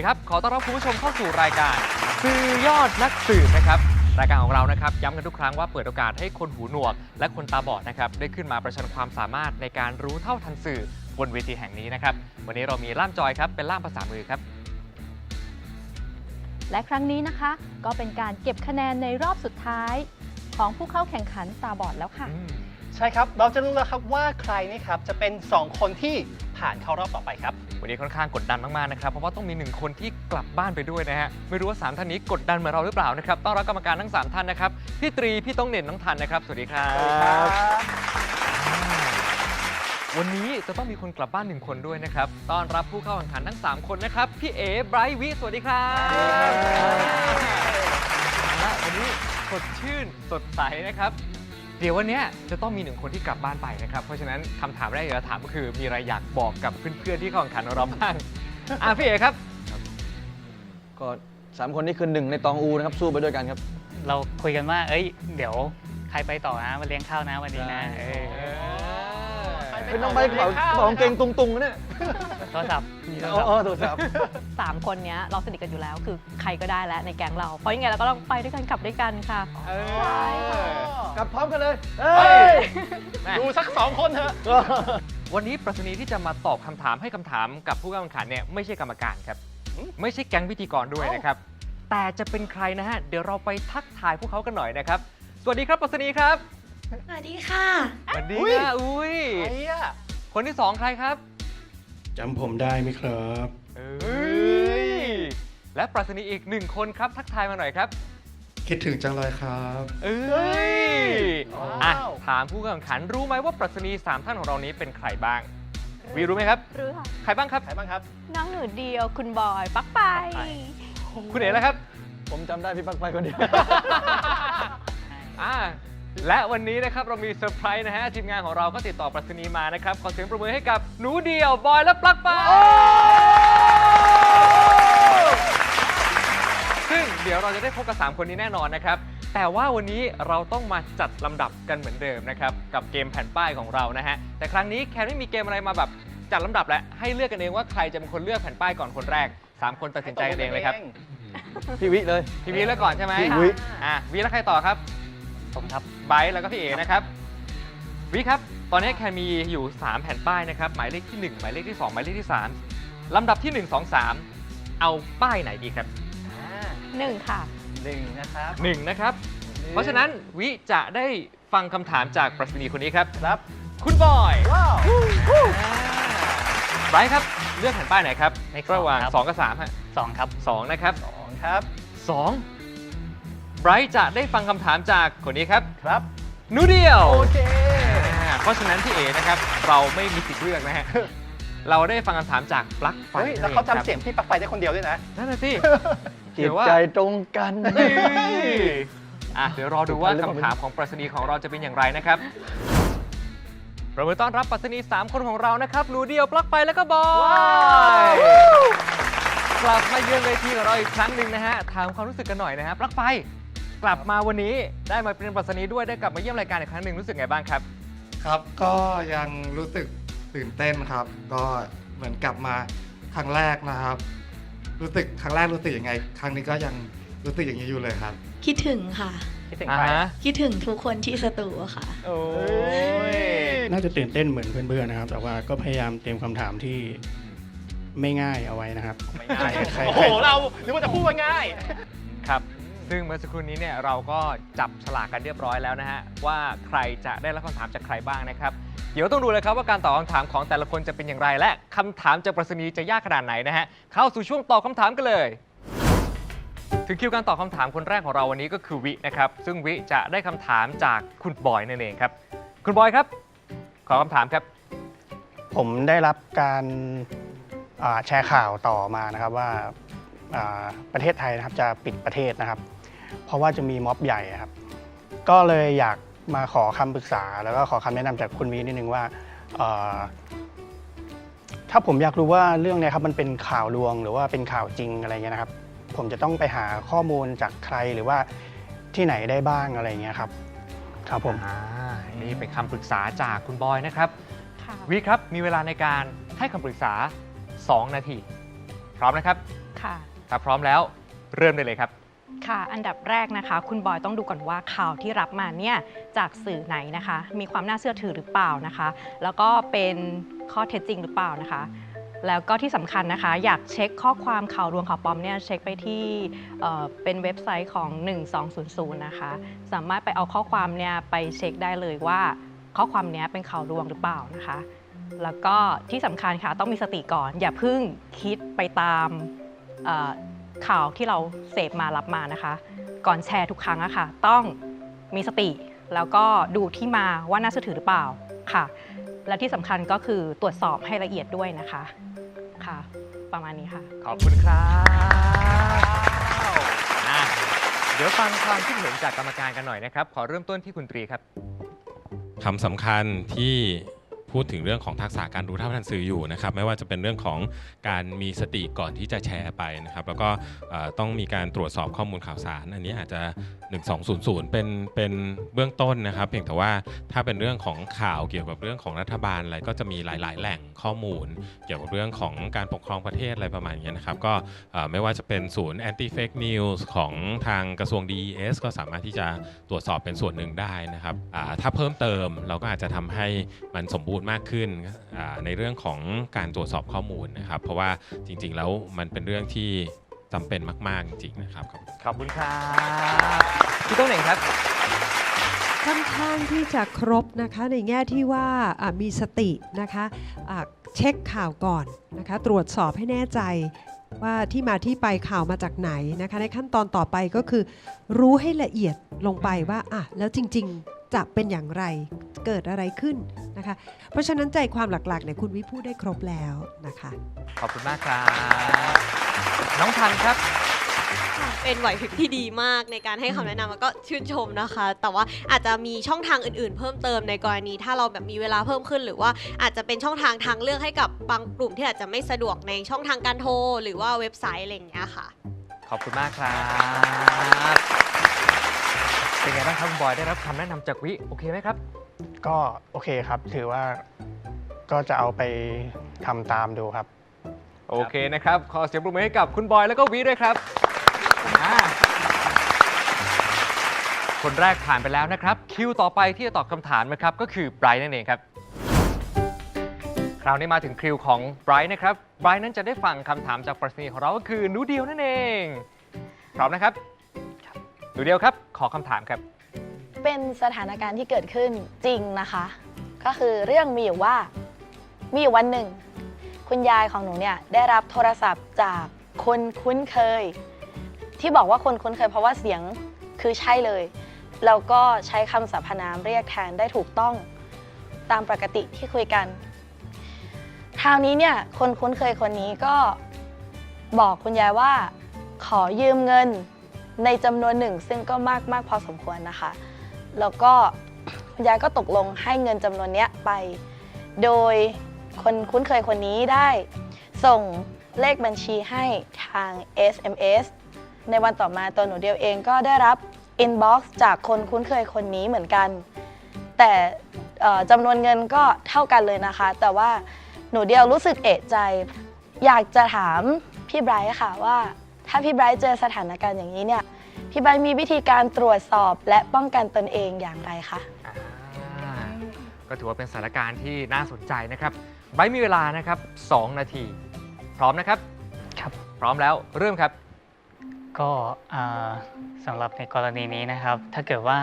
ดีครับ ขอต้อนรับคุณผู้ชมเข้าสู่รายการสื่อยอดนักสืบนะครับ รายการของเรานะครับย้ำกันทุกครั้งว่าเปิดโอกาสให้คนหูหนวก และคนตาบอดนะครับได้ขึ้นมาประชันความสามารถในการรู้เท่าทันสื่อบนเวทีแห่งนี้นะครับ วันนี้เรามีล่ามจอยครับเป็นล่ามภาษามือครับ และครั้งนี้นะคะ ก็เป็นการเก็บคะแนนในรอบสุดท้าย ของผู้เข้าแข่งขันตาบอดแล้วค่ะ ใช่ครับ เราจะรู้แล้วครับว่าใครนี่ครับจะเป็น 2 คนที่ผ่านเข้ารอบต่อไปครับ วันนี้ค่อนข้างกดดันมากๆนะครับ เพราะว่าต้องมีหนึ่งคนที่กลับบ้านไปด้วยนะฮะ ไม่รู้ว่า3ท่านนี้กดดันเหมือนเราหรือเปล่านะครับ ต้อนรับกรรมการทั้ง3ท่านนะครับ พี่ตรี พี่ต้องเด่นน้องทันนะครับ สวัสดีครับ วันนี้จะต้องมีคนกลับบ้านหนึ่งคนด้วยนะครับ ต้อนรับผู้เข้าแข่งขันทั้ง3คนนะครับ พี่เอ๋ไบรท์วิ สวัสดีครับและวันนี้สดชื่นสดใสนะครับ เดี๋ยววันเนี้ยจะต้องมีหนึ่งคนที่กลับบ้านไปนะครับ เพราะฉะนั้นคำถามแรกที่จะถามก็คือมีอะไรอยากบอกกับเพื่อนๆที่เข้าแข่งขันของเราบ้างอะพี่เอ๋ครับ ก็สามคนนี้คือหนึ่งในตองอูนะครับสู้ไปด้วยกันครับ เราคุยกันว่า เอ้ย เดี๋ยวใครไปต่อนะมาเลี้ยงข้าวนะวันนี้นะได้เออเป็นน้องใบกระเป๋ากระเป๋ากางเกงตุงๆนะเนี่ยโทรศัพท์มีโทรอ๋ศัพท์อโทรศัพท์สามคนเนี้ยเราสนิทกันอยู่แล้วคือใครก็ได้แล้วในแก๊งเรา เพราะยังไงเราก็ต้องไปด้วยกันกลับด้วยกันค่ะ เอใช่ค่ะก ลับพร้อมกันเลยเฮ้ยแม่ดูสัก2คนเถอะวันนี้ปรัชนีที่จะมาตอบคำถามให้คำถามกับผู้เข้าแข่งขันเนี่ยไม่ใช่กรรมการครับ ไม่ใช่แก๊งพิธีกรด้วยนะครับ แต่จะเป็นใครนะฮะ เดี๋ยวเราไปทักทายพวกเขากันหน่อยนะครับ สวัสดีครับปรัชนีครับ สวัสดีค่ะ สวัสดีอุ๊ยนะอุ้ยไอ้อะคนที่สองใครครับจำผมได้ไหมครับ เอ้ย และปรัชนีอีกหนึ่งคนครับทักทายมาหน่อยครับ คิดถึงจังเลยครับ เอ้ยอะถามผู้แข่งขันรู้ไหมว่าปรัชนีสามท่านของเรานี้เป็นใครบ้าง วีรู้ไหมครับ รู้ค่ะ ใครบ้างครับ ใครบ้างครับ น้องหนูเดียวคุณบอย ปักไป คุณเอ๋แล้วครับ ผมจำได้พี่ปักไปคนเดียว อ่า และวันนี้นะครับเรามีเซอร์ไพรส์นะฮะ ทีมงานของเราก็ติดต่อปรัชนีมานะครับ ขอเสียงประมือให้กับหนูเดียว บอยและปลั๊กไฟ เดี๋ยวเราจะได้พบกับ 3 คนนี้แน่นอนนะครับ แต่ว่าวันนี้เราต้องมาจัดลำดับกันเหมือนเดิมนะครับกับเกมแผ่นป้ายของเรานะฮะแต่ครั้งนี้แคนไม่มีเกมอะไรมาแบบจัดลำดับแล้วให้เลือกกันเองว่าใครจะเป็นคนเลือกแผ่นป้ายก่อนคนแรกสามคนตัดสินใจกันเองเลยครับพี่วิเลย พี่วีเลือกก่อนใช่ไหมพี่วิ อะวีแล้วใครต่อครับ ผมครับไบร์ทแล้วก็พี่เอนะครับวิครับ ตอนนี้แคนมีอยู่ 3 แผ่นป้ายนะครับ หมายเลขที่ 1 หมายเลขที่ 2 หมายเลขที่ 3 ลำดับที่ 1 2 3 เอาป้ายไหนดีครับ หนึ่งค่ะ หนึ่งนะครับ1นะครับ เพราะฉะนั้นวิจะได้ฟังคำถามจากปรัชนีคนนี้ครับ ครับ คุณบอยว้าวไบร์ทครับ เลือกแผ่นป้ายไหนครับเลขสองระหว่าง ครับ 2 กับ3ฮะสองครับสองนะครับ สองครับ2ไบรท์จะได้ฟังคำถามจากคนนี้ครับครับหนูเดียว โอเค อ่าเพราะฉะนั้นพี่เอนะครับเราไม่มีสิทธิ์เลือกนะฮะ เราได้ฟังคำถามจากปลั๊กไฟเฮ้ย แล้วเขาจำเสียงพี่ปลั๊กไฟได้คนเดียวด้วยนะ นั่นน่ะสิ จิตใจตรงกันเฮ้ยอะเดี๋ยวรอดูว่าสุดท้ายแล้วคำถามของปรัชนีของเราจะเป็นอย่างไรนะครับเราไปต้อนรับปรัชนี3 คนของเรานะครับหนูเดียวปลั๊กไฟแล้วก็บอยกลับมาเยือนเวทีของเราอีกครั้งหนึ่งนะฮะถามความรู้สึกกันหน่อยนะฮะปลั๊กไฟกลับมาวันนี้ได้มาเป็นปรัชนีด้วยได้กลับมาเยี่ยมรายการอีกครั้งหนึ่งรู้สึกไงบ้างครับครับก็ยังรู้สึกตื่นเต้นครับ ก็เหมือนกลับมาครั้งแรกนะครับ รู้สึกครั้งแรกรู้สึกยังไง ครั้งนี้ก็ยังรู้สึกอย่างนี้อยู่เลยครับ คิดถึงค่ะ คิดถึงอ่าใครฮะคิดถึงทุกคนที่สตูค่ะ โอ้ยน่าจะตื่นเต้นเหมือนเพื่อนๆนะครับ แต่ว่าก็พยายามเตรียมคำถามที่ไม่ง่ายเอาไว้นะครับ ไม่ง่ายใครๆ โอ้โห เราหรือว่าจะพูดว่าง่าย ครับ ซึ่งเมื่อสักครู่นี้เนี่ยเราก็จับฉลากกันเรียบร้อยแล้วนะฮะว่าใครจะได้รับคำถามจากใครบ้างนะครับ เดี๋ยวต้องดูเลยครับว่าการตอบคำถามของแต่ละคนจะเป็นอย่างไร และคำถามจากปรัชนีจะยากขนาดไหนนะฮะเข้าสู่ช่วงตอบคำถามกันเลย ถึงคิวการตอบคำถามคนแรกของเราวันนี้ก็คือวินะครับ ซึ่งวิจะได้คำถามจากคุณบอยนั่นเองครับ คุณบอยครับ ขอคำถามครับ ผมได้รับการอ่าแชร์ข่าวต่อมานะครับว่าอ่าประเทศไทยนะครับจะปิดประเทศนะครับ เพราะว่าจะมีม็อบใหญ่ครับ ก็เลยอยาก มาขอคำปรึกษา แล้วก็ขอคำแนะนำจากคุณวีนิดนึงว่าเอ่อถ้าผมอยากรู้ว่าเรื่องเนี้ยครับมันเป็นข่าวลวงหรือว่าเป็นข่าวจริงอะไรเงี้ยนะครับ ผมจะต้องไปหาข้อมูลจากใครหรือว่าที่ไหนได้บ้างอะไรเงี้ยครับครับผมอ่านี่เป็นคำปรึกษาจากคุณบอยนะครับค่ะวิครับมีเวลาในการให้คำปรึกษา 2 นาที พร้อมนะครับ ค่ะถ้าพร้อมแล้วเริ่มได้เลยครับ ค่ะ อันดับแรกนะคะ คุณบอยต้องดูก่อนว่าข่าวที่รับมาเนี่ยจากสื่อไหนนะคะ มีความน่าเชื่อถือหรือเปล่านะคะ แล้วก็เป็นข้อเท็จจริงหรือเปล่านะคะ แล้วก็ที่สำคัญนะคะ อยากเช็คข้อความข่าวลวงข่าวปลอมเนี่ยเช็คไปที่เอ่อเป็นเว็บไซต์ของ 1200 นะคะ สามารถไปเอาข้อความเนี่ยไปเช็คได้เลยว่าข้อความเนี้ยเป็นข่าวลวงหรือเปล่านะคะ แล้วก็ที่สำคัญค่ะต้องมีสติก่อน อย่าเพิ่งคิดไปตาม ข่าวที่เราเสพมารับมานะคะ ก่อนแชร์ทุกครั้งอะค่ะ ต้องมีสติ แล้วก็ดูที่มาว่าน่าเชื่อถือหรือเปล่าค่ะ และที่สำคัญก็คือตรวจสอบให้ละเอียดด้วยนะคะค่ะ ประมาณนี้ค่ะ ขอบคุณครับอะเดี๋ยวฟังความคิดเห็นจากกรรมการกันหน่อยนะครับ ขอเริ่มต้นที่คุณตรีครับ คำสำคัญที่ พูดถึงเรื่องของทักษะการรู้เท่าทันสื่ออยู่นะครับไม่ว่าจะเป็นเรื่องของการมีสติก่อนที่จะแชร์ไปนะครับแล้วก็ต้องมีการตรวจสอบข้อมูลข่าวสาร อันนี้อาจจะ 1200 เป็นเป็นเบื้องต้นนะครับ เพียงแต่ว่าถ้าเป็นเรื่องของข่าวเกี่ยวกับเรื่องของรัฐบาลอะไรก็จะมีหลาย ๆ แหล่งข้อมูล เกี่ยวกับเรื่องของการปกครองประเทศอะไรประมาณนี้นะครับก็ไม่ว่าจะเป็นศูนย์ anti fake news ของทางกระทรวง DES ก็สามารถที่จะตรวจสอบเป็นส่วนหนึ่งได้นะครับถ้าเพิ่มเติมเราก็อาจจะทำให้มันสมบูรณ์มากขึ้นอ่าในเรื่องของการตรวจสอบข้อมูลนะครับ เพราะว่าจริงๆแล้วมันเป็นเรื่องที่จำเป็นมากๆจริงๆนะครับ ขอบคุณครับพี่โต้งเหน่งครับค่อนข้างที่จะครบนะคะในแง่ที่ว่าอะมีสตินะคะอะเช็คข่าวก่อนนะคะ ตรวจสอบให้แน่ใจว่าที่มาที่ไปข่าวมาจากไหนนะคะ ในขั้นตอนต่อไปก็คือ รู้ให้ละเอียดลงไปว่าอะแล้วจริง ๆ จะเป็นอย่างไรเกิดอะไรขึ้นนะคะ เพราะฉะนั้นใจความหลักๆเนี่ยคุณวิพูดได้ครบแล้วนะคะ ขอบคุณมากครับ น้องทันครับ เป็นไหวพริบที่ดีมากในการให้คำแนะนำแล้วก็ชื่นชมนะคะ แต่ว่าอาจจะมีช่องทางอื่นๆ เพิ่มเติมในกรณีถ้าเราแบบมีเวลาเพิ่มขึ้น หรือว่าอาจจะเป็นช่องทางทางเลือกให้กับบางกลุ่มที่อาจจะไม่สะดวกในช่องทางการโทรหรือว่าเว็บไซต์อะไรอย่างเงี้ยค่ะ ขอบคุณมากครับ เป็นไงบ้างครับคุณบอยได้รับคำแนะนำจากวิโอเคไหมครับ ก็โอเคครับ ถือว่าก็จะเอาไปทำตามดูครับ โอเคนะครับ ขอเสียงปรบมือให้กับคุณบอยแล้วก็วิด้วยครับอ่าคนแรกผ่านไปแล้วนะครับ คิวต่อไปที่จะตอบคำถามนะครับก็คือไบรท์นั่นเองครับ คราวนี้มาถึงคิวของไบรท์นะครับไบรท์นั้นจะได้ฟังคำถามจากปรัชนีของเราก็คือหนูเดียวนั่นเองพร้อมนะครับหนู เดียวครับ ขอคำถามครับ เป็นสถานการณ์ที่เกิดขึ้นจริงนะคะ ก็คือเรื่องมีอยู่ว่ามีอยู่วันหนึ่ง คุณยายของหนูเนี่ยได้รับโทรศัพท์จากคนคุ้นเคย ที่บอกว่าคนคุ้นเคยเพราะว่าเสียงคือใช่เลยแล้วก็ใช้คำสรรพนามเรียกแทนได้ถูกต้องตามปกติที่คุยกัน คราวนี้เนี่ยคนคุ้นเคยคนนี้ก็บอกคุณยายว่า ขอยืมเงิน ในจำนวนหนึ่งซึ่งก็มากมากพอสมควรนะคะ แล้วก็คุณยายก็ตกลงให้เงินจำนวนเนี้ยไป โดยคนคุ้นเคยคนนี้ได้ ส่งเลขบัญชีให้ทาง SMS ในวันต่อมาตัวหนูเดียวเองก็ได้รับ inbox จากคนคุ้นเคยคนนี้เหมือนกัน แต่จำนวนเงินก็เท่ากันเลยนะคะ แต่ว่าหนูเดียวรู้สึกเอะใจ อยากจะถามพี่ไบรท์ค่ะว่า ถ้าพี่ไบรท์เจอสถานการณ์อย่างนี้เนี่ยพี่ไบรท์มีวิธีการตรวจสอบและป้องกันตนเองอย่างไรคะ อ่าก็ถือว่าเป็นสถานการณ์ที่น่าสนใจนะครับไบรท์มีเวลานะครับ 2 นาที พร้อมนะครับ ครับ พร้อมแล้วเริ่มครับ ก็อ่าสำหรับในกรณีนี้นะครับ ถ้าเกิดว่า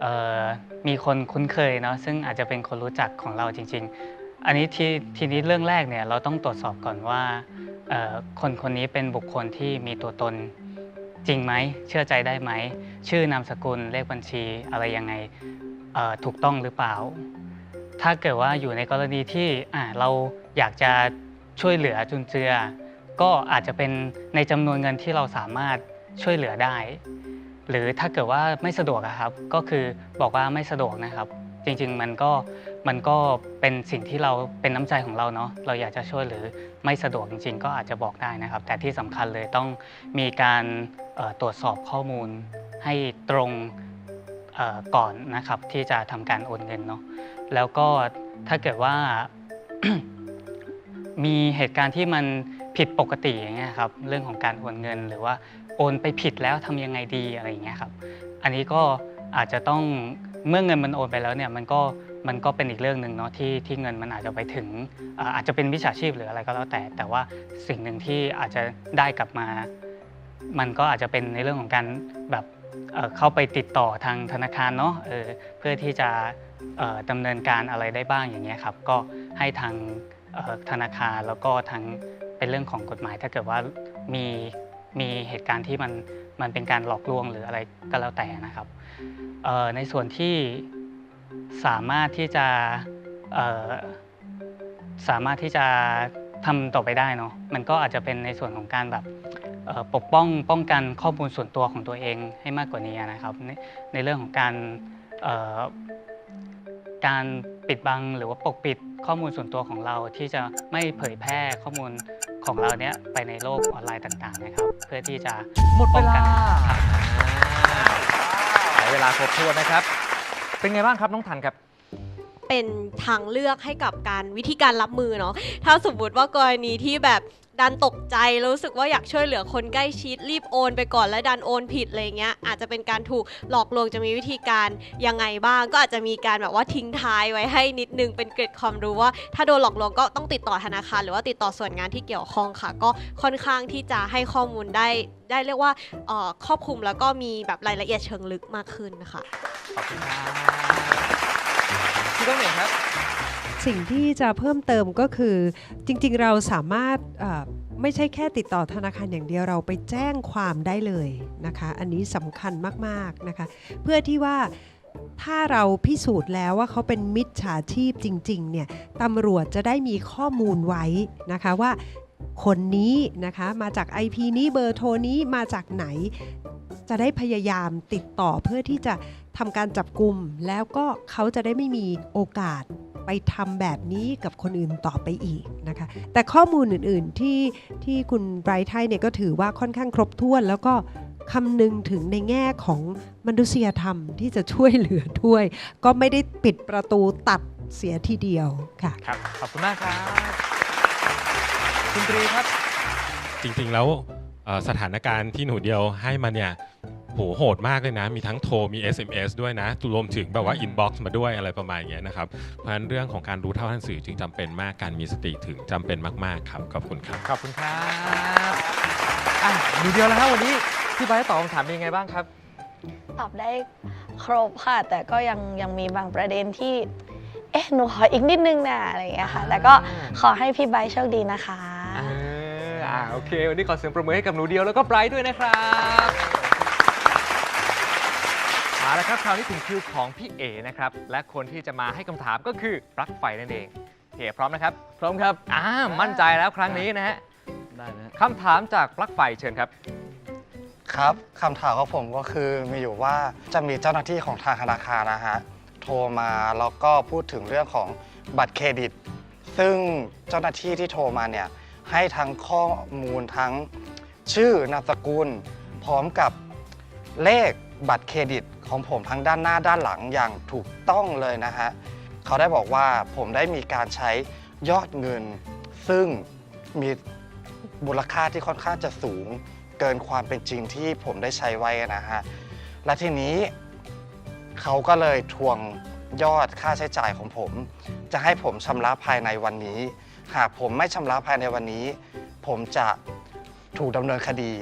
เอ่อมีคนคุ้นเคยเนาะซึ่งอาจจะเป็นคนรู้จักของเราจริง ๆ อันนี้ทีทีนี้เรื่องแรกเนี่ยเราต้องตรวจสอบก่อนว่าเอ่อ คนคนนี้เป็นบุคคลที่มีตัวตนจริงไหม เชื่อใจได้ไหม ชื่อนามสกุลเลขบัญชีอะไรยังไงถูกต้องหรือเปล่า ถ้าเกิดว่าอยู่ในกรณีที่เราอยากจะช่วยเหลือจุนเจือ ก็อาจจะเป็นในจำนวนเงินที่เราสามารถช่วยเหลือได้ หรือถ้าเกิดว่าไม่สะดวกครับ ก็คือบอกว่าไม่สะดวกนะครับ จริง ๆ มันก็ มันก็เป็นสิ่งที่เราเป็นน้ำใจของเราเนาะเราอยากจะช่วยหรือไม่สะดวกจริง ๆ ก็อาจจะบอกได้นะครับ แต่ที่สำคัญเลยต้องมีการตรวจสอบข้อมูลให้ตรงก่อนนะครับที่จะทำการโอนเงินเนาะแล้วก็ถ้าเกิดว่ามีเหตุการณ์ที่มันผิดปกติอย่างเงี้ยครับเรื่องของการโอนเงินหรือว่าโอนไปผิดแล้วทำยังไงดีอะไรอย่างเงี้ยครับ อันนี้ก็อาจจะต้องเมื่อเงินมันโอนไปแล้วเนี่ยมันก็ มันก็เป็นอีกเรื่องหนึ่งเนาะที่ที่เงินมันอาจจะไปถึงอาจจะเป็นวิชาชีพหรืออะไรก็แล้วแต่ แต่ว่าสิ่งหนึ่งที่อาจจะได้กลับมา มันก็อาจจะเป็นในเรื่องของการแบบเเข้าไปติดต่อทางธนาคารเนาะเเพื่อที่จะเอ่อดำเนินการอะไรได้บ้างอย่างเงี้ยครับก็ให้ทางธนาคารแล้วก็ทางเป็นเรื่องของกฎหมาย ถ้าเกิดว่ามีมีเหตุการณ์ที่มันมันเป็นการหลอกลวงหรืออะไรก็แล้วแต่นะครับในส่วนที่ สามารถที่จะเอ่อสามารถที่จะทำต่อไปได้เนาะมันก็อาจจะเป็นในส่วนของการแบบเอ่อปกป้องป้องกันข้อมูลส่วนตัวของตัวเองให้มากกว่านี้นะครับ ในในเรื่องของการเอ่อการปิดบังหรือว่าปกปิดข้อมูลส่วนตัวของเราที่จะไม่เผยแพร่ข้อมูลของเราเนี้ยไปในโลกออนไลน์ต่างๆนะครับ เพื่อที่จะหมดเวลาป้องกันใช้เวลาครบถ้วนนะครับ เป็นไงบ้างครับน้องทันครับ เป็นทางเลือกให้กับการวิธีการรับมือเนาะถ้าสมมติว่ากรณีที่แบบดันตกใจแล้วรู้สึกว่าอยากช่วยเหลือคนใกล้ชิดรีบโอนไปก่อนแล้วดันโอนผิดอะไรเงี้ยอาจจะเป็นการถูกหลอกลวงจะมีวิธีการยังไงบ้าง ก็อาจจะมีการแบบว่าทิ้งท้ายไว้ให้นิดนึงเป็นเกร็ดความรู้ว่า ถ้าโดนหลอกลวงก็ต้องติดต่อธนาคาร หรือว่าติดต่อส่วนงานที่เกี่ยวข้องค่ะ ก็ค่อนข้างที่จะให้ข้อมูลได้ได้เรียกว่าครอบคลุมแล้วก็มีแบบรายละเอียดเชิงลึกมากขึ้นนะคะขอบคุณครับ ต้องเหนครับ สิ่งที่จะเพิ่มเติมก็คือ จริงๆเราสามารถไม่ใช่แค่ติดต่อธนาคารอย่างเดียวเราไปแจ้งความได้เลยนะคะ อันนี้สำคัญมากๆนะคะ เพื่อที่ว่าถ้าเราพิสูจน์แล้วว่าเขาเป็นมิจฉาชีพจริง ๆ เนี่ยตำรวจจะได้มีข้อมูลไว้นะคะว่าคนนี้นะคะมาจาก IP นี้เบอร์โทรนี้มาจากไหน จะได้พยายามติดต่อเพื่อที่จะทำการจับกลุ่มแล้วก็เขาจะได้ไม่มีโอกาสไปทำแบบนี้กับคนอื่นต่อไปอีกนะคะ แต่ข้อมูลอื่นๆที่ที่คุณไบรท์ไทเนี่ยก็ถือว่าค่อนข้างครบถ้วน แล้วก็คำนึงถึงในแง่ของมนุษยธรรมที่จะช่วยเหลือด้วย ก็ไม่ได้ปิดประตูตัดเสียทีเดียวค่ะครับขอบคุณมากครับ คุณตรีครับ จริงๆแล้ว สถานการณ์ที่หนูเดียวให้มาเนี่ยโหโหดมากเลยนะ มีทั้งโทรมี SMS ด้วยนะรวมถึงแบบว่าอินบ็อกซ์มาด้วยอะไรประมาณอย่างเงี้ยนะครับ เพราะฉะนั้นเรื่องของการรู้เท่าทันสื่อจึงจำเป็นมากการมีสติถึงจำเป็นมาก ๆ ครับ ขอบคุณครับ ขอบคุณครับอะดูเดียวแล้วฮะวันนี้พี่ไบร์ทตอบคำถามเป็นยังไงบ้างครับ ตอบได้ครบค่ะ แต่ก็ยังยังมีบางประเด็นที่เอ๊ะหนูขออีกนิดนึงนะอะไรอย่างเงี้ยค่ะแต่ก็ขอให้พี่ไบร์ทโชคดีนะคะเอออ่าโอเค วันนี้ขอเสียงประมือให้กับหนูเดียวแล้วก็ไบรท์ด้วยนะครับมาแล้วครับคราวนี้ถึงคิวของพี่เอนะครับ และคนที่จะมาให้คำถามก็คือปลั๊กไฟนั่นเองพี่เอพร้อมนะครับ พร้อมครับ อ่า มั่นใจแล้วครั้งนี้นะฮะได้นะคำถามจากปลั๊กไฟเชิญครับ ครับคำถามของผมก็คือมีอยู่ว่าจะมีเจ้าหน้าที่ของทางธนาคารนะฮะโทรมาแล้วก็พูดถึงเรื่องของบัตรเครดิต ซึ่งเจ้าหน้าที่ที่โทรมาเนี่ย ให้ทั้งข้อมูลทั้งชื่อนามสกุล พร้อมกับเลขบัตรเครดิตของผมทั้งด้านหน้าด้านหลังอย่างถูกต้องเลยนะฮะเขาได้บอกว่าผมได้มีการใช้ยอดเงิน ซึ่งมีมูลค่าที่ค่อนข้างจะสูงเกินความเป็นจริงที่ผมได้ใช้ไว้นะฮะและทีนี้เขาก็เลยทวง ยอดค่าใช้จ่ายของผม จะให้ผมชำระภายในวันนี้ หากผมไม่ชำระภายในวันนี้ ผมจะถูกดำเนินคดี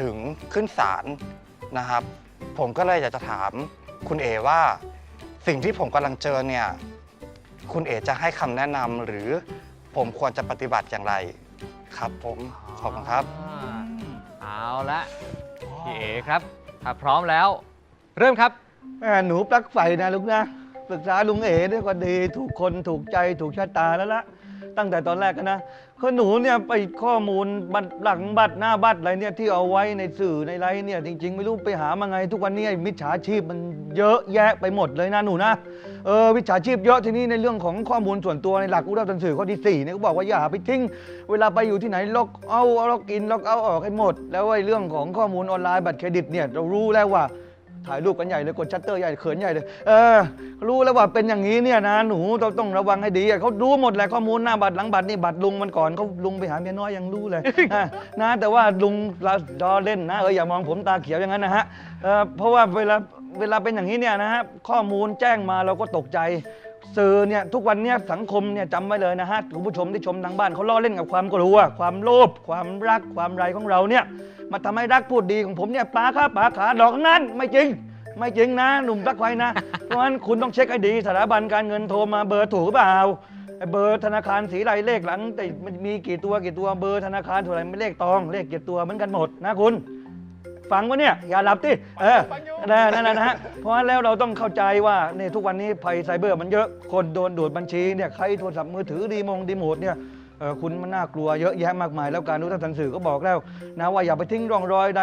ถึงขึ้นศาลนะครับ ผมก็เลยอยากจะถามคุณเอว่า สิ่งที่ผมกำลังเจอเนี่ยคุณเอจะให้คำแนะนำหรือผมควรจะปฏิบัติอย่างไรครับผมขอบคุณครับ อ่าเอาละพี่เอครับถ้าพร้อมแล้ว เริ่มครับ แม่หนูปลั๊กไฟนะลูกนะปรึกษาลุงเอ๋ด้วยก็ดีถูกคนถูกใจถูกชะตาแล้วละตั้งแต่ตอนแรกกันนะคือหนูเนี่ยไปข้อมูลบัตรหลังบัตรหน้าบัตรอะไรเนี่ยที่เอาไว้ในสื่อในไลน์เนี่ยจริง ๆ ไม่รู้ไปหามาไง ทุกวันนี้มิจฉาชีพมันเยอะแยะไปหมดเลยนะหนูนะเออมิจฉาชีพเยอะทีนี้ในเรื่องของข้อมูลส่วนตัวในหลักอุดมการสื่อข้อที่สี่เนี่ยเขาบอกว่าอย่าไปทิ้ง เวลาไปอยู่ที่ไหนล็อกเอาล็อกอินล็อกเอาออกให้หมด แล้วไอ้เรื่องของข้อมูลออนไลน์บัตรเครดิตเนี่ยเรารู้แล้วว่า ถ่ายรูปกันใหญ่เลยกดชัตเตอร์ใหญ่เขินใหญ่เลย เออ รู้แล้วว่าเป็นอย่างนี้เนี่ยนะหนูต้องต้องระวังให้ดีเขารู้หมดแหละข้อมูลหน้าบัตรหลังบัตรนี่บัตรลุงมันก่อนเขาลุงไปหาเมียน้อยยังรู้เลยนะแต่ว่าลุงเรารอเล่นนะเอออย่ามองผมตาเขียวอย่างนั้นนะฮะเออเพราะว่าเวลาเวลาเป็นอย่างนี้เนี่ยนะฮะข้อมูลแจ้งมาเราก็ตกใจสื่อเนี่ยทุกวันเนี้สังคมเนี่ยจำไว้เลยนะฮะคุณผู้ชมที่ชมทางบ้านเขาล้อเล่นกับความกลัว ความโลภความรักความไรของเราเนี่ย มาทำให้รักพูดดีของผมเนี่ยปลาขาปลาขาดอกนั้นไม่จริง ไม่จริงนะ หนุ่มรักไฟนะ เพราะฉะนั้นคุณต้องเช็คให้ดีสถาบันการเงินโทรมาเบอร์ถูกหรือเปล่าไอ้เบอร์ธนาคารสีไรเลขหลังแต่มันมีกี่ตัวกี่ตัวเบอร์ธนาคารเท่าไรไม่เลขตองเลขกี่ตัวเหมือนกันหมดนะคุณฟังวะเนี่ยอย่าหลับติเออนั่นนั่นะฮะเพราะแล้วเราต้องเข้าใจว่าเนี่ยทุกวันนี้ภัยไซเบอร์มันเยอะคนโดนดูดบัญชีเนี่ยใครโทรศัพท์มือถือดีมงดีโมดเนี่ย ออคุณมันน่ากลัวเยอะแยะมากมาย แล้วการรู้ทันสื่อก็บอกแล้วนะว่าอย่าไปทิ้งร่องรอยใด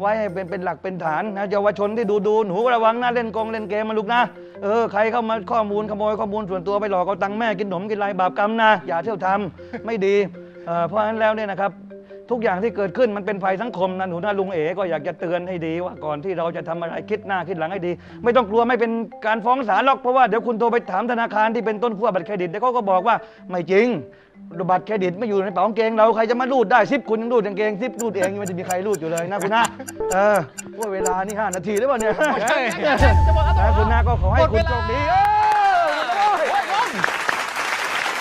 ไว้ให้เป็นเป็นหลักเป็นฐานนะเยาวชนที่ดูดูหนูระวังนะเล่นกงเล่นเกมมาลูกนะเออใครเข้ามาข้อมูลขโมยข้อมูลส่วนตัวไปหลอกเอาตังค์แม่กินขนมกินไรบาปกรรมนะอย่าเที่ยวทำไม่ดีเพราะฉะนั้นแล้วเนี่ยนะครับทุกอย่างที่เกิดขึ้นมันเป็นภัยสังคมนะหนูนะลุงเอ๋ก็อยากจะเตือนให้ดีว่าก่อนที่เราจะทำอะไรคิดหน้าคิดหลังให้ดี ไม่ต้องกลัวไม่เป็นการฟ้องศาลหรอกเพราะว่าเดี๋ยวคุณโทรไปถามธนาคารที่เป็นต้นขั้วบัตรเครดิตเดี๋ยวเขาก็บอกว่าไม่จริง บัตรเครดิตไม่อยู่ในกระเป๋ากางเกงเราใครจะมารูดได้ซิปคุณยังรูดกางเกงซิปรูดเองยังไม่ได้มีใครรูดอยู่เลยนะคุณนะเออว่าเวลานี่5นาทีหรือเปล่าเนี่ยนะคุณนะก็ขอให้คุณโชคดีเออ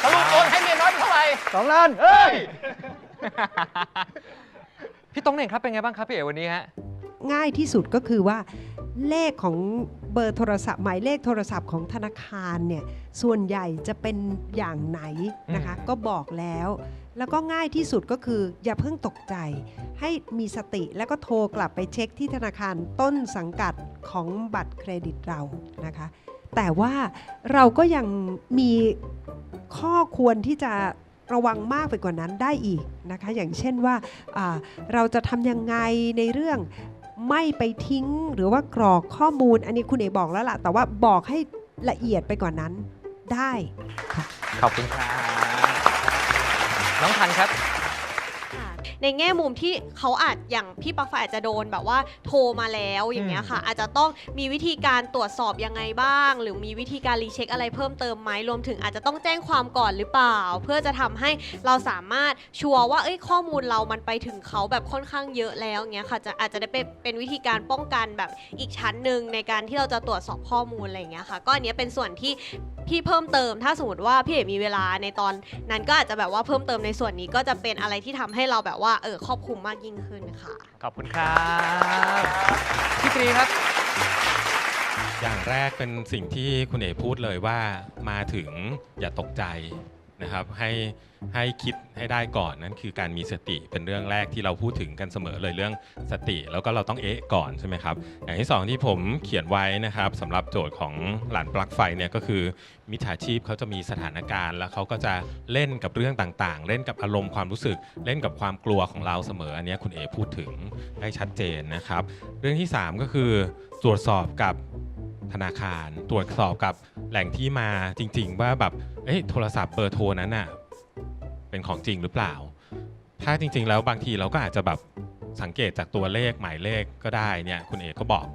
สรุปโอนให้เมียน้อยไปเท่าไหร่ สองล้านเอ้ย พี่ตงเหน่งครับเป็นไงบ้างครับพี่เอ๋วันนี้ฮะ ง่ายที่สุดก็คือว่าเลขของ บอร์โทรศัพท์หมายเลขโทรศัพท์ของธนาคารเนี่ยส่วนใหญ่จะเป็นอย่างไหนนะคะอืมก็บอกแล้ว แล้วก็ง่ายที่สุดก็คืออย่าเพิ่งตกใจ ให้มีสติแล้วก็โทรกลับไปเช็คที่ธนาคารต้นสังกัดของบัตรเครดิตเรานะคะแต่ว่าเราก็ยังมีข้อควรที่จะระวังมากไปกว่านั้นได้อีกนะคะ อย่างเช่นว่าอ่าเราจะทำยังไงในเรื่อง ไม่ไปทิ้งหรือว่ากรอกข้อมูล อันนี้คุณเอกบอกแล้วล่ะ แต่ว่าบอกให้ละเอียดไปกว่านนั้นได้ค่ะขอบคุณครับน้องทันครับ ในแง่มุมที่เขาอาจอย่างพี่ปลั๊กไฟอาจจะโดนแบบว่าโทรมาแล้วอย่างเงี้ยค่ะ อาจจะต้องมีวิธีการตรวจสอบยังไงบ้าง หรือมีวิธีการรีเช็คอะไรเพิ่มเติมไหมรวมถึงอาจจะต้องแจ้งความก่อนหรือเปล่า เพื่อจะทำให้เราสามารถชัวร์ว่าเอ้ยข้อมูลเรามันไปถึงเขาแบบค่อนข้างเยอะแล้วเงี้ยค่ะจะอาจจะได้เป็นเป็นวิธีการป้องกันแบบอีกชั้นหนึ่งในการที่เราจะตรวจสอบข้อมูลอะไรอย่างเงี้ยค่ะ ก็อันเนี้ยเป็นส่วนที่ พี่เพิ่มเติมถ้าสมมติว่าพี่เอกมีเวลาในตอนนั้นก็อาจจะแบบว่าเพิ่มเติมในส่วนนี้ก็จะเป็นอะไรที่ทำให้เราแบบว่าเออครอบคลุมมากยิ่งขึ้นค่ะขอบคุณครับพี่ตรีครับ อย่างแรกเป็นสิ่งที่คุณเอ๋พูดเลยว่ามาถึงอย่าตกใจ นะครับให้ให้คิดให้ได้ก่อนนั่นคือการมีสติเป็นเรื่องแรกที่เราพูดถึงกันเสมอเลยเรื่องสติ แล้วก็เราต้องเอ๊ะก่อนใช่ไหมครับอย่างที่สองที่ผมเขียนไว้นะครับสำหรับโจทย์ของหลานปลั๊กไฟเนี่ยก็คือมิจฉาชีพเขาจะมีสถานการณ์ แล้วเขาก็จะเล่นกับเรื่องต่างๆ เล่นกับอารมณ์ความรู้สึก เล่นกับความกลัวของเราเสมออันนี้คุณเอพูดถึงได้ชัดเจนนะครับ เรื่องที่สามก็คือตรวจสอบกับ ธนาคาร ตรวจสอบกับแหล่งที่มาจริง ๆ ว่าแบบเอ้โทรศัพท์เบอร์โทรนั้นน่ะเป็นของจริงหรือเปล่า ถ้าจริง ๆ แล้วบางทีเราก็อาจจะแบบสังเกตจากตัวเลขหมายเลขก็ได้เนี่ยคุณเอกก็บอก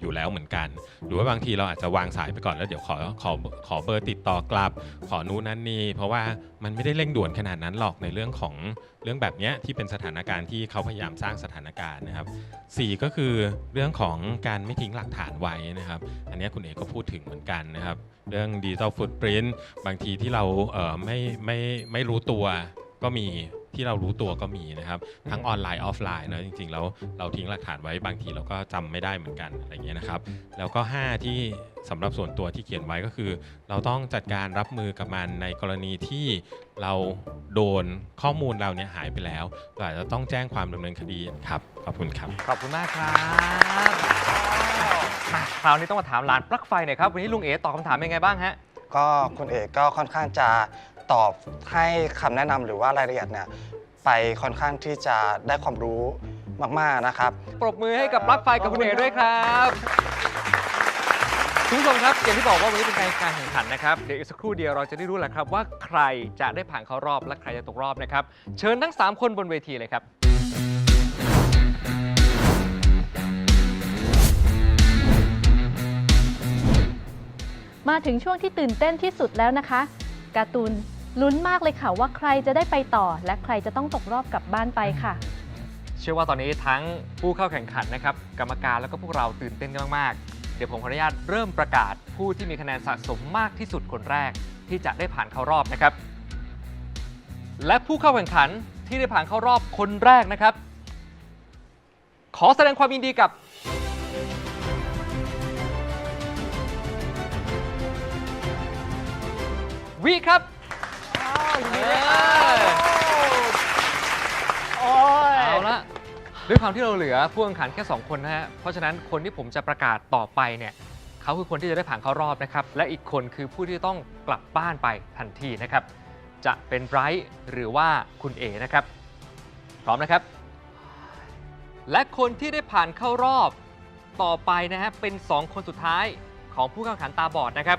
อยู่แล้วเหมือนกัน หรือว่าบางทีเราอาจจะวางสายไปก่อนแล้วเดี๋ยวขอขอขอเบอร์ติดต่อกลับ ขอนู้นนั่นนี่เพราะว่ามันไม่ได้เร่งด่วนขนาดนั้นหรอกในเรื่องของเรื่องแบบนี้ที่เป็นสถานการณ์ที่เขาพยายามสร้างสถานการณ์นะครับสี่ก็คือเรื่องของการไม่ทิ้งหลักฐานไว้นะครับ อันนี้คุณเอกก็พูดถึงเหมือนกันนะครับ เรื่องดิจิทัลฟุตปรินต์บางทีที่เราเอ่อไม่ไม่ไม่รู้ตัวก็มี ที่เรารู้ตัวก็มีนะครับ ทั้งออนไลน์ออฟไลน์นะจริงๆแล้วเราทิ้งหลักฐานไว้บางทีเราก็จำไม่ได้เหมือนกันอะไรเงี้ยนะครับ แล้วก็ 5 ที่สำหรับส่วนตัวที่เขียนไว้ก็คือ เราต้องจัดการรับมือกับมันในกรณีที่เราโดนข้อมูลเราเนี่ยหายไปแล้วเราอาจจะต้องแจ้งความดำเนินคดีครับขอบคุณครับขอบคุณมากครับมาคราวนี้ต้องมาถามหลานปลั๊กไฟหน่อยครับวันนี้ลุงเอ๋ตอบคำถามยังไงบ้างฮะก็คุณเอกก็ค่อนข้างจะ ตอบให้คำแนะนำหรือว่ารายละเอียดเนี่ยไปค่อนข้างที่จะได้ความรู้มากๆนะครับ ปรบมือให้กับปลั๊กไฟกับคุณเอด้วยครับคุณผู้ชมครับอย่างที่บอกว่าวันนี้เป็นการแข่งขันนะครับ เดี๋ยวอีกสักครู่เดียวเราจะได้รู้แหละครับว่าใครจะได้ผ่านเข้ารอบและใครจะตกรอบนะครับ เชิญทั้ง 3 คนบนเวทีเลยครับ มาถึงช่วงที่ตื่นเต้นที่สุดแล้วนะคะ การ์ตูนลุ้นมากเลยค่ะว่าใครจะได้ไปต่อ และใครจะต้องตกรอบกลับบ้านไปค่ะ เชื่อว่าตอนนี้ทั้งผู้เข้าแข่งขันนะครับกรรมการแล้วก็พวกเราตื่นเต้นกันมากๆ เดี๋ยวผมขออนุญาตเริ่มประกาศผู้ที่มีคะแนนสะสมมากที่สุดคนแรก ที่จะได้ผ่านเข้ารอบนะครับ และผู้เข้าแข่งขันที่ได้ผ่านเข้ารอบคนแรกนะครับ ขอแสดงความยินดีกับ วิครับเออโอ้ยเอาละด้วยความที่เราเหลือผู้แข่งขันแค่ 2 คนนะฮะ เพราะฉะนั้นคนที่ผมจะประกาศต่อไปเนี่ยเขาคือคนที่จะได้ผ่านเข้ารอบนะครับ และอีกคนคือผู้ที่ต้องกลับบ้านไปทันทีนะครับ จะเป็นไบรท์หรือว่าคุณเอนะครับ พร้อมนะครับ และคนที่ได้ผ่านเข้ารอบต่อไปนะฮะเป็น 2 คนสุดท้ายของผู้แข่งขันตาบอดนะครับ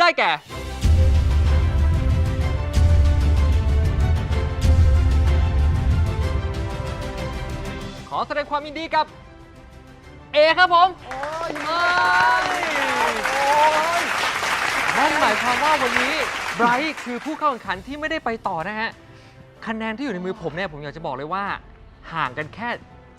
ได้แก่ ขอแสดงความยินดีกับ เอครับผมเอ้ยนั่นหมายความว่าวันนี้ไบรท์คือผู้เข้าแข่งขันที่ไม่ได้ไปต่อนะฮะ คะแนนที่อยู่ในมือผมเนี่ยผมอยากจะบอกเลยว่า ห่างกันแค่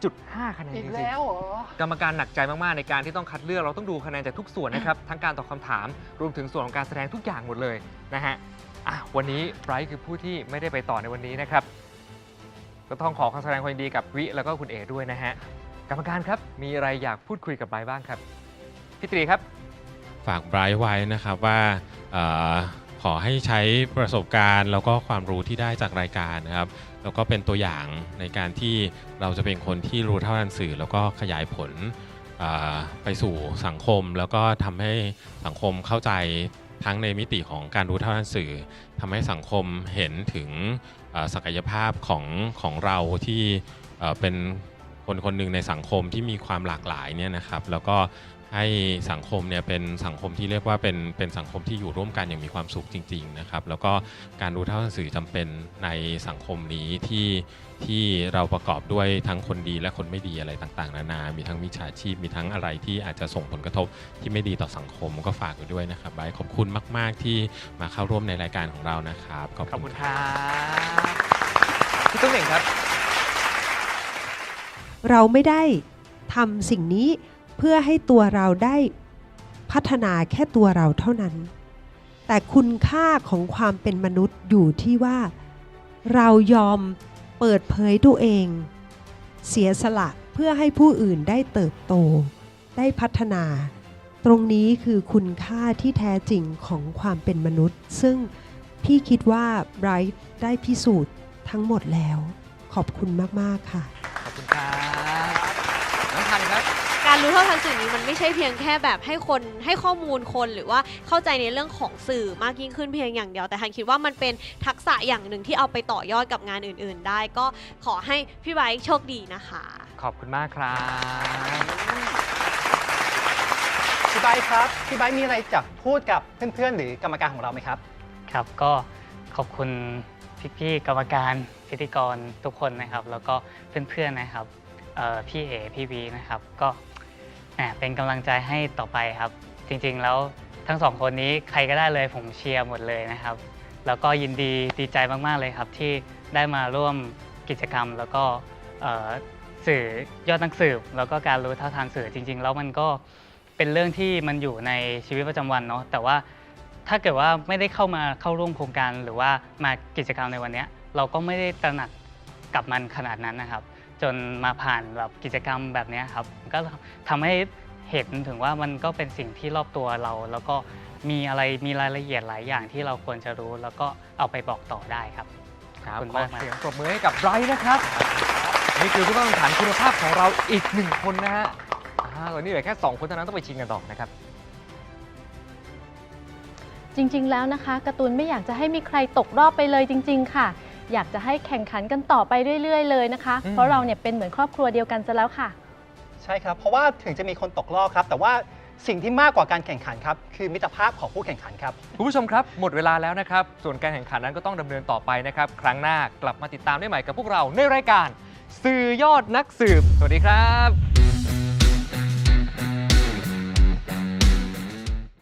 จุด5คะแนนอีกจริงแล้วเหรอ ๆกรรมการหนักใจมากๆในการที่ต้องคัดเลือกเราต้องดูคะแนนจากทุกส่วนนะครับทั้งการตอบคำถามรวมถึงส่วนของการแสดงทุกอย่างหมดเลยนะฮะอะวันนี้ไบรท์คือผู้ที่ไม่ได้ไปต่อในวันนี้นะครับก็ต้องขอแสดงความยินดีกับวิแล้วก็คุณเอด้วยนะฮะกรรมการครับมีอะไรอยากพูดคุยกับไบรท์บ้างครับพี่ตรีครับ ฝากไบรท์ไว้นะครับว่าเออขอให้ใช้ประสบการณ์ แล้วก็ความรู้ที่ได้จากรายการนะครับ แล้วก็เป็นตัวอย่างในการที่เราจะเป็นคนที่รู้เท่าทันสื่อ แล้วก็ขยายผลไปสู่สังคม แล้วก็ทำให้สังคมเข้าใจทั้งในมิติของการรู้เท่าทันสื่อทำให้สังคมเห็นถึงศักยภาพของของเราที่เป็นคนคนหนึ่งในสังคมที่มีความหลากหลายเนี่ยนะครับ แล้วก็ ให้สังคมเนี่ยเป็นสังคมที่เรียกว่าเป็นเป็นสังคมที่อยู่ร่วมกันอย่างมีความสุขจริงๆนะครับแล้วก็การรู้เท่าทันสื่อจำเป็นในสังคมนี้ที่ที่เราประกอบด้วยทั้งคนดีและคนไม่ดีอะไรต่างๆ นานา มีทั้งมิจฉาชีพมีทั้งอะไรที่อาจจะส่งผลกระทบที่ไม่ดีต่อสังคมก็ฝากไว้ด้วยนะครับไบร์ทขอบคุณมาก ๆ ที่มาเข้าร่วมในรายการของเรานะครับขอบขอบคุคุณณคครับรับพี่ตุ้มเหน่งครับ เราไม่ได้ทำสิ่งนี้ เพื่อให้ตัวเราได้พัฒนาแค่ตัวเราเท่านั้น แต่คุณค่าของความเป็นมนุษย์อยู่ที่ว่า เรายอมเปิดเผยตัวเอง เสียสละเพื่อให้ผู้อื่นได้เติบโต ได้พัฒนา ตรงนี้คือคุณค่าที่แท้จริงของความเป็นมนุษย์ ซึ่งพี่คิดว่าไบรท์ได้พิสูจน์ทั้งหมดแล้ว ขอบคุณมาก ๆ ค่ะ ขอบคุณครับ การรู้เท่าทันสื่อนี้มันไม่ใช่เพียงแค่แบบให้คนให้ข้อมูลคนหรือว่าเข้าใจในเรื่องของสื่อมากยิ่งขึ้นเพียงอย่างเดียว แต่ทันคิดว่ามันเป็นทักษะอย่างหนึ่งที่เอาไปต่อยอดกับงานอื่น ๆ ได้ ก็ขอให้พี่ไบร์ทโชคดีนะคะ ขอบคุณมากครับพี่ไบร์ทครับพี่ไบร์ทมีอะไรจะพูดกับเพื่อนๆ หรือกรรมการของเราไหมครับ ครับก็ขอบคุณพี่ๆกรรมการพิธีกรทุกคนนะครับ แล้วก็เพื่อนๆนะครับเอ่อพี่เอพี่บีนะครับก็ เป็นกำลังใจให้ต่อไปครับ จริงๆแล้วทั้งสองคนนี้ใครก็ได้เลยผมเชียร์หมดเลยนะครับ แล้วก็ยินดีดีใจมากๆเลยครับ ที่ได้มาร่วมกิจกรรม แล้วก็เอ่อสื่อยอดนักสืบ แล้วก็การรู้เท่าทันสื่อจริง ๆ แล้วมันก็เป็นเรื่องที่มันอยู่ในชีวิตประจำวันเนาะแต่ว่าถ้าเกิดว่าไม่ได้เข้ามาเข้าร่วมโครงการหรือว่ามากิจกรรมในวันเนี้ยเราก็ไม่ได้ตระหนักกับมันขนาดนั้นนะครับ จนมาผ่านแบบกิจกรรมแบบเนี้ยครับ ก็ทำให้เห็นถึงว่ามันก็เป็นสิ่งที่รอบตัวเรา แล้วก็มีอะไรมีรายละเอียดหลายอย่างที่เราควรจะรู้ แล้วก็เอาไปบอกต่อได้ครับครับขอบคุณขอมากครับเสียงปรบมือให้กับไบรท์นะครับ นี่คือผู้เข้าแข่งขันคุณภาพของเราอีกหนึ่งคนนะฮะอ่าตอนนี้เหลือแค่ 2 คนเท่านั้นต้องไปชิงกันต่อนะครับ จริงๆ แล้วนะคะการ์ตูนไม่อยากจะให้มีใครตกรอบไปเลยจริง ๆ ค่ะ อยากจะให้แข่งขันกันต่อไปเรื่อย ๆ เลยนะคะ อืม เพราะเราเนี่ยเป็นเหมือนครอบครัวเดียวกันซะแล้วค่ะ ใช่ครับ เพราะว่าถึงจะมีคนตกรอบครับ แต่ว่าสิ่งที่มากกว่าการแข่งขันครับคือมิตรภาพของผู้แข่งขันครับ คุณผู้ชมครับ หมดเวลาแล้วนะครับ ส่วนการแข่งขันนั้นก็ต้องดำเนินต่อไปนะครับ ครั้งหน้ากลับมาติดตามได้ใหม่กับพวกเราในรายการ สื่อยอดนักสืบ สวัสดีครับ